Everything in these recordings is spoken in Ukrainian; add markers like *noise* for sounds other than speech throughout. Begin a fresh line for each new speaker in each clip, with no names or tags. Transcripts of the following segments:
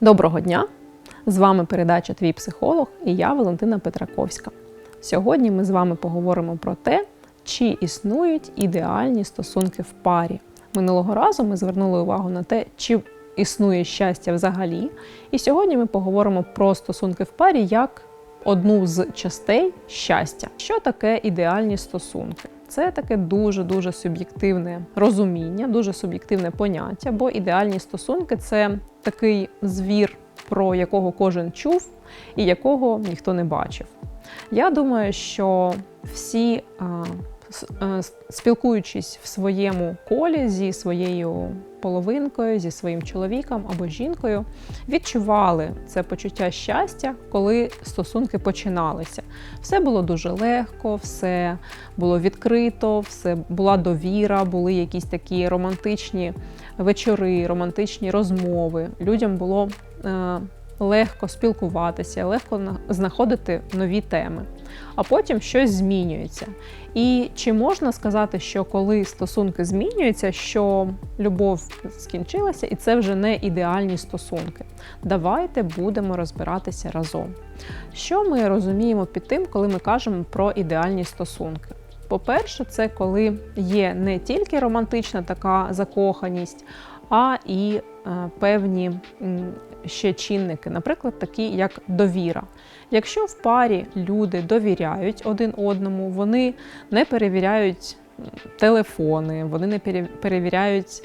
Доброго дня! З вами передача Твій психолог і я Валентина Петраковська. Сьогодні ми з вами поговоримо про те, чи існують ідеальні стосунки в парі. Минулого разу ми звернули увагу на те, чи існує щастя взагалі. І сьогодні ми поговоримо про стосунки в парі як одну з частей щастя. Що таке ідеальні стосунки? Це таке дуже-дуже суб'єктивне розуміння, дуже суб'єктивне поняття, бо ідеальні стосунки це такий звір, про якого кожен чув і якого ніхто не бачив. Я думаю, що всі, спілкуючись в своєму колі зі своєю половинкою, зі своїм чоловіком або жінкою, відчували це почуття щастя, коли стосунки починалися. Все було дуже легко, все було відкрито, все була довіра, були якісь такі романтичні вечори, романтичні розмови. Людям було е, легко спілкуватися, легко знаходити нові теми. А потім щось змінюється. І чи можна сказати, що коли стосунки змінюються, що любов скінчилася, і це вже не ідеальні стосунки? Давайте будемо розбиратися разом. Що ми розуміємо під тим, коли ми кажемо про ідеальні стосунки? По-перше, це коли є не тільки романтична така закоханість, а і е, певні ще чинники, наприклад, такі як довіра. Якщо в парі люди довіряють один одному, вони не перевіряють телефони, вони не перевіряють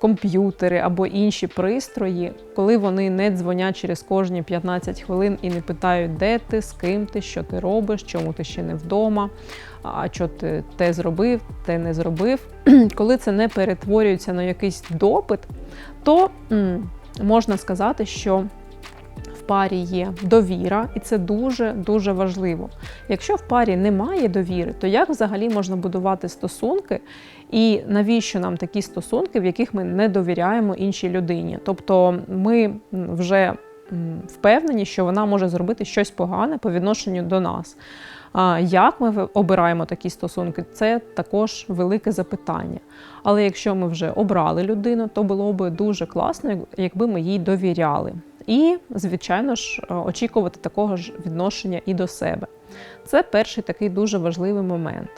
комп'ютери або інші пристрої, коли вони не дзвонять через кожні 15 хвилин і не питають, де ти, з ким ти, що ти робиш, чому ти ще не вдома, а що ти те зробив, те не зробив. *clears throat* Коли це не перетворюється на якийсь допит, то можна сказати, що в парі є довіра, і це дуже дуже важливо. Якщо в парі немає довіри, то як взагалі можна будувати стосунки, і навіщо нам такі стосунки, в яких ми не довіряємо іншій людині? Тобто ми вже впевнені, що вона може зробити щось погане по відношенню до нас. А Як ми обираємо такі стосунки, це також велике запитання. Але якщо ми вже обрали людину, то було би дуже класно, якби ми їй довіряли. І, звичайно ж, е, очікувати такого ж відношення і до себе. Це перший такий дуже важливий момент.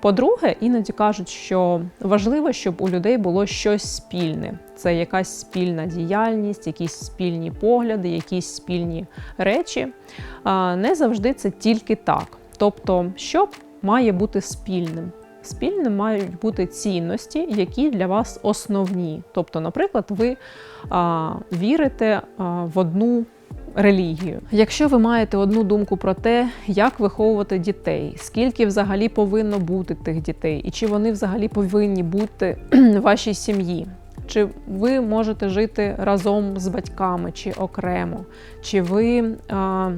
По-друге, іноді кажуть, що важливо, щоб у людей було щось спільне. Це якась спільна діяльність, якісь спільні погляди, якісь спільні речі. Не завжди це тільки так. Тобто, що має бути спільним? Спільним мають бути цінності, які для вас основні. Тобто, наприклад, ви а, вірите а, в одну релігію. Якщо ви маєте одну думку про те, як виховувати дітей, скільки взагалі повинно бути тих дітей, і чи вони взагалі повинні бути *clears throat* в вашій сім'ї. Чи ви можете жити разом з батьками, чи окремо, чи ви а,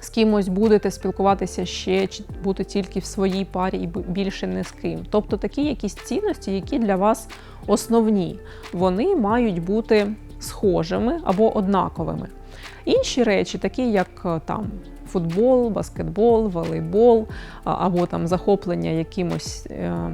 з кимось будете спілкуватися ще, чи бути тільки в своїй парі і більше не з ким. Тобто такі якісь цінності, які для вас основні, вони мають бути схожими або однаковими. Інші речі, такі як е, там футбол, баскетбол, волейбол або там захоплення якимось. е,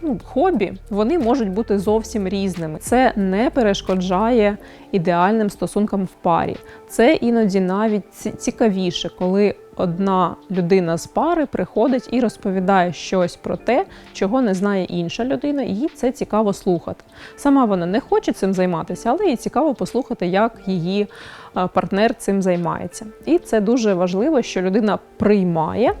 Ну, хобі, вони можуть бути зовсім різними. Це не перешкоджає ідеальним стосункам в парі. Це іноді навіть цікавіше, коли одна людина з пари приходить і розповідає щось про те, чого не знає інша людина, і їй це цікаво слухати. Сама вона не хоче цим займатися, але їй цікаво послухати, як її е, партнер цим займається. І це дуже важливо, що людина приймає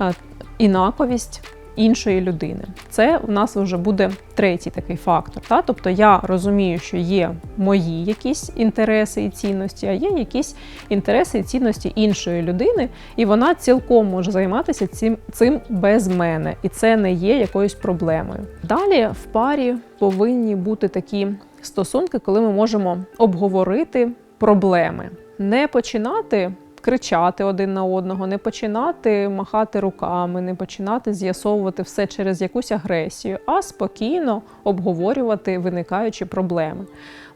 е, інаковість іншої людини. Це у нас вже буде третій такий фактор. Та? Тобто я розумію, що є мої якісь інтереси і цінності, а є якісь інтереси і цінності іншої людини, і вона цілком може займатися цим, цим без мене, і це не є якоюсь проблемою. Далі в парі повинні бути такі стосунки, коли ми можемо обговорити проблеми, не починати кричати один на одного, не починати махати руками, не починати з'ясовувати все через якусь агресію, а спокійно обговорювати виникаючі проблеми.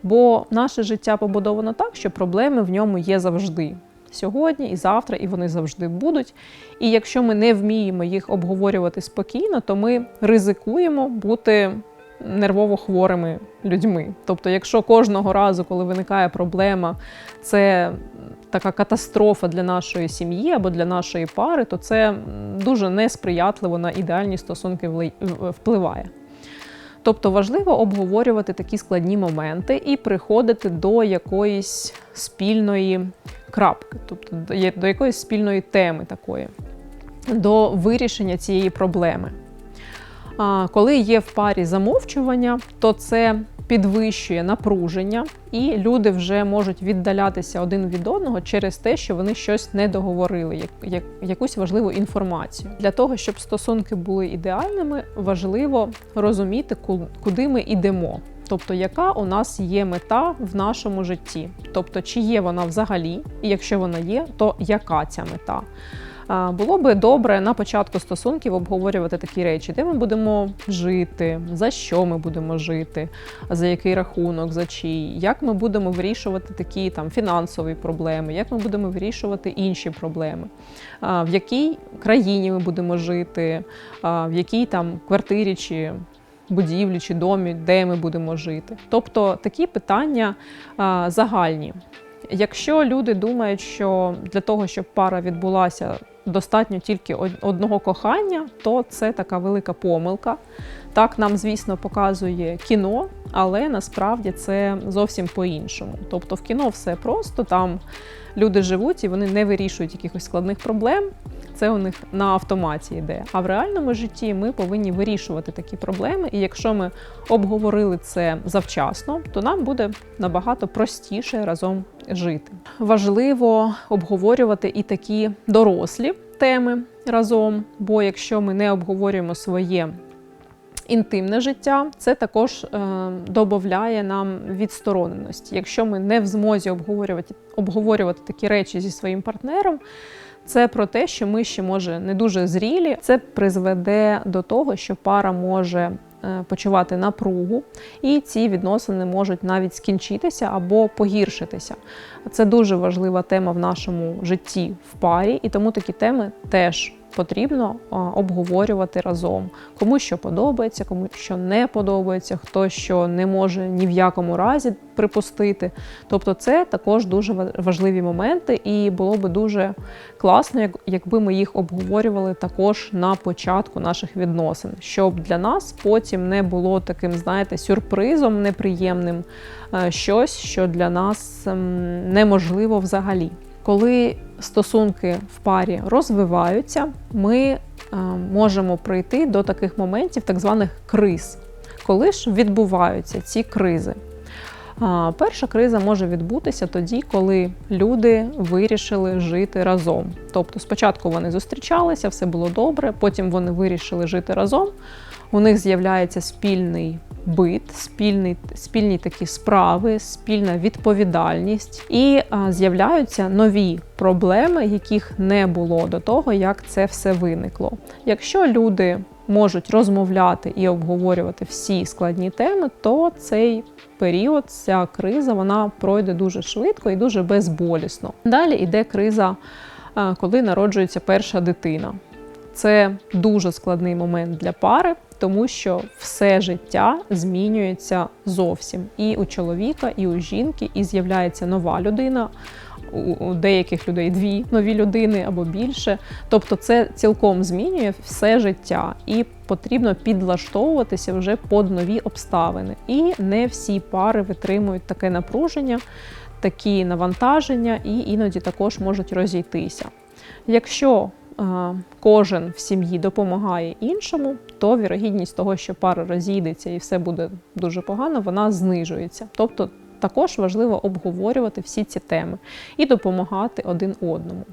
Бо наше життя побудовано так, що проблеми в ньому є завжди. Сьогодні і завтра, і вони завжди будуть. І якщо ми не вміємо їх обговорювати спокійно, то ми ризикуємо бути нервово хворими людьми. Тобто, якщо кожного разу, коли виникає проблема, це така катастрофа для нашої сім'ї або для нашої пари, то це дуже несприятливо на ідеальні стосунки впливає. Тобто важливо обговорювати такі складні моменти і приходити до якоїсь спільної крапки, тобто до якоїсь спільної теми такої, до вирішення цієї проблеми. Коли є в парі замовчування, то це підвищує напруження, і люди вже можуть віддалятися один від одного через те, що вони щось не договорили, як, як, якусь важливу інформацію. Для того, щоб стосунки були ідеальними, важливо розуміти, куди ми йдемо. Тобто, яка у нас є мета в нашому житті? Тобто, чи є вона взагалі, і якщо вона є, то яка ця мета? Було би добре на початку стосунків обговорювати такі речі, де ми будемо жити, за що ми будемо жити, за який рахунок, за чий, як ми будемо вирішувати такі там фінансові проблеми, як ми будемо вирішувати інші проблеми, в якій країні ми будемо жити, в якій там квартирі чи будівлі чи домі, де ми будемо жити. Тобто такі питання а, загальні. Якщо люди думають, що для того, щоб пара відбулася, достатньо тільки од- одного кохання, то це така велика помилка. Так нам, звісно, показує кіно, але насправді це зовсім по-іншому. Тобто в кіно все просто, там люди живуть і вони не вирішують якихось складних проблем. Це у них на автоматі йде. А в реальному житті ми повинні вирішувати такі проблеми. І якщо ми обговорили це завчасно, то нам буде набагато простіше разом жити. Важливо обговорювати і такі дорослі теми разом, бо якщо ми не обговорюємо своє інтимне життя, це також е, додає нам відстороненості. Якщо ми не в змозі обговорювати, обговорювати такі речі зі своїм партнером, це про те, що ми ще може не дуже зрілі. Це призведе до того, що пара може е, почувати напругу, і ці відносини можуть навіть скінчитися або погіршитися. Це дуже важлива тема в нашому житті в парі, і тому такі теми теж потрібно обговорювати разом. Кому що подобається, кому що не подобається, хто що не може ні в якому разі припустити. Тобто, це також дуже важливі моменти, і було би дуже класно, якби ми їх обговорювали також на початку наших відносин, щоб для нас потім не було таким, знаєте, сюрпризом неприємним, е, щось, що для нас ем, неможливо взагалі. Коли стосунки в парі розвиваються, ми е, можемо прийти до таких моментів, так званих криз. Коли ж відбуваються ці кризи? Перша криза може відбутися тоді, коли люди вирішили жити разом. Тобто, спочатку вони зустрічалися, все було добре, потім вони вирішили жити разом. У них з'являється спільний бит, спільний, спільні такі справи, спільна відповідальність, і з'являються нові проблеми, яких не було до того, як це все виникло. Якщо люди можуть розмовляти і обговорювати всі складні теми, то цей період, ця криза, вона пройде дуже швидко і дуже безболісно. Далі йде криза, коли народжується перша дитина. Це дуже складний момент для пари, тому що все життя змінюється зовсім. І у чоловіка, і у жінки, і з'являється нова людина. У деяких людей дві нові людини або більше. Тобто, це цілком змінює все життя, і потрібно підлаштовуватися вже під нові обставини. І не всі пари витримують таке напруження, такі навантаження, і іноді також можуть розійтися. Якщо кожен в сім'ї допомагає іншому, то вірогідність того, що пара розійдеться і все буде дуже погано, вона знижується. Тобто також важливо обговорювати всі ці теми і допомагати один одному.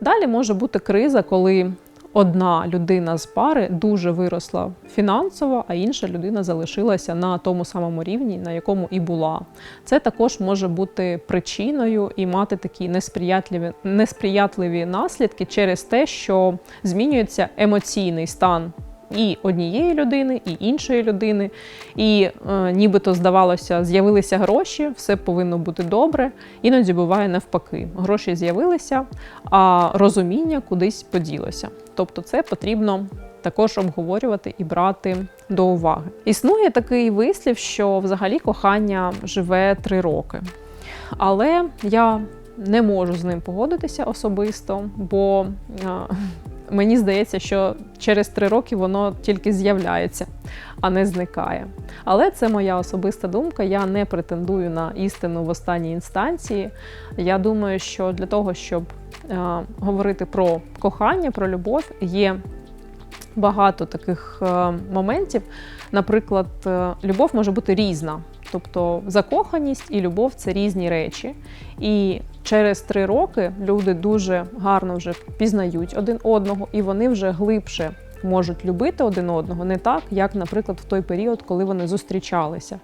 Далі може бути криза, коли одна людина з пари дуже виросла фінансово, а інша людина залишилася на тому самому рівні, на якому і була. Це також може бути причиною і мати такі несприятливі, несприятливі наслідки через те, що змінюється емоційний стан. І однієї людини, і іншої людини, і е, нібито здавалося, з'явилися гроші, все повинно бути добре. Іноді буває навпаки. Гроші з'явилися, а розуміння кудись поділося. Тобто, це потрібно також обговорювати і брати до уваги. Існує такий вислів, що взагалі кохання живе три роки. Але я не можу з ним погодитися особисто, бо а, мені здається, що через три роки воно тільки з'являється, а не зникає. Але це моя особиста думка. Я не претендую на істину в останній інстанції. Я думаю, що для того, щоб е, говорити про кохання, про любов, є багато таких е, моментів. Наприклад, е, любов може бути різна. Тобто закоханість і любов це різні речі. І через три роки люди дуже гарно вже пізнають один одного, і вони вже глибше можуть любити один одного, не так, як, наприклад, в той період, коли вони зустрічалися.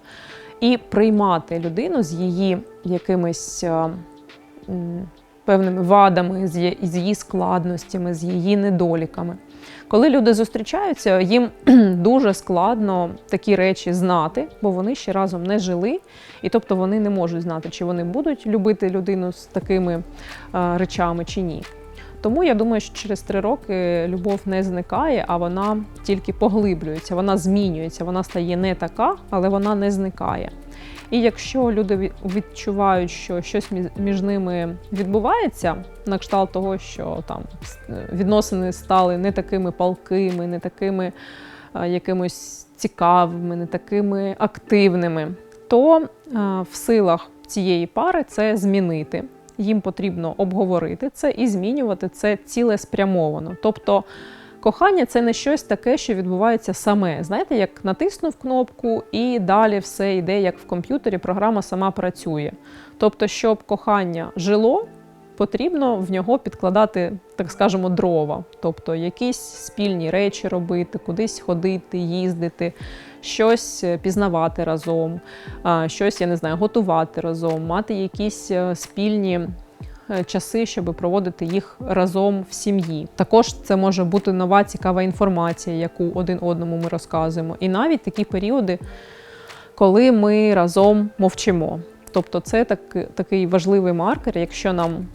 І приймати людину з її якимись е, певними вадами, з її складностями, з її недоліками. Коли люди зустрічаються, їм *clears throat* дуже складно такі речі знати, бо вони ще разом не жили, і тобто вони не можуть знати, чи вони будуть любити людину з такими е, речами чи ні. Тому я думаю, що через три роки любов не зникає, а вона тільки поглиблюється, вона змінюється, вона стає не така, але вона не зникає. І якщо люди відчувають, що щось між- ними відбувається, на кшталт того, що там відносини стали не такими палкими, не такими е, якимось цікавими, не такими активними, то е, в силах цієї пари це змінити. Їм потрібно обговорити це і змінювати це цілеспрямовано. Тобто Кохання це не щось таке, що відбувається саме. Знаєте, як натиснув кнопку, і далі все йде, як в комп'ютері, програма сама працює. Тобто, щоб кохання жило, потрібно в нього підкладати, так скажемо, дрова. Тобто якісь спільні речі робити, кудись ходити, їздити, щось е, пізнавати разом, щось, я не знаю, готувати разом, мати якісь е, спільні е, часи, щоб проводити їх разом в сім'ї. Також це може бути нова цікава інформація, яку один одному ми розказуємо. І навіть такі періоди, коли ми разом мовчимо. Тобто, це так, такий важливий маркер, якщо нам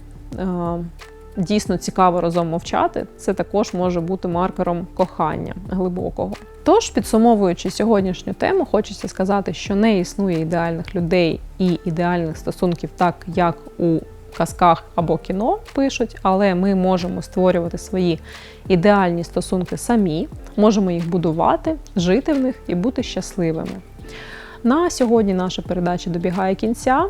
дійсно цікаво разом мовчати, це також може бути маркером кохання глибокого. Тож, підсумовуючи сьогоднішню тему, хочеться сказати, що не існує ідеальних людей і ідеальних стосунків, так як у казках або кіно пишуть, але ми можемо створювати свої ідеальні стосунки самі, можемо їх будувати, жити в них і бути щасливими. На сьогодні наша передача добігає кінця.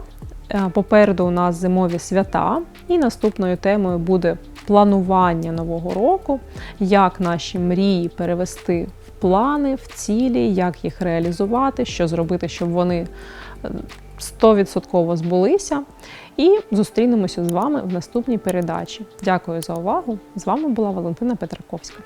Е, Попереду у нас зимові свята, і наступною темою буде планування нового року, як наші мрії перевести в плани, в цілі, як їх реалізувати, що зробити, щоб вони е, 100% збулися. І зустрінемося з вами в наступній передачі. Дякую за увагу! З вами була Валентина Петраковська.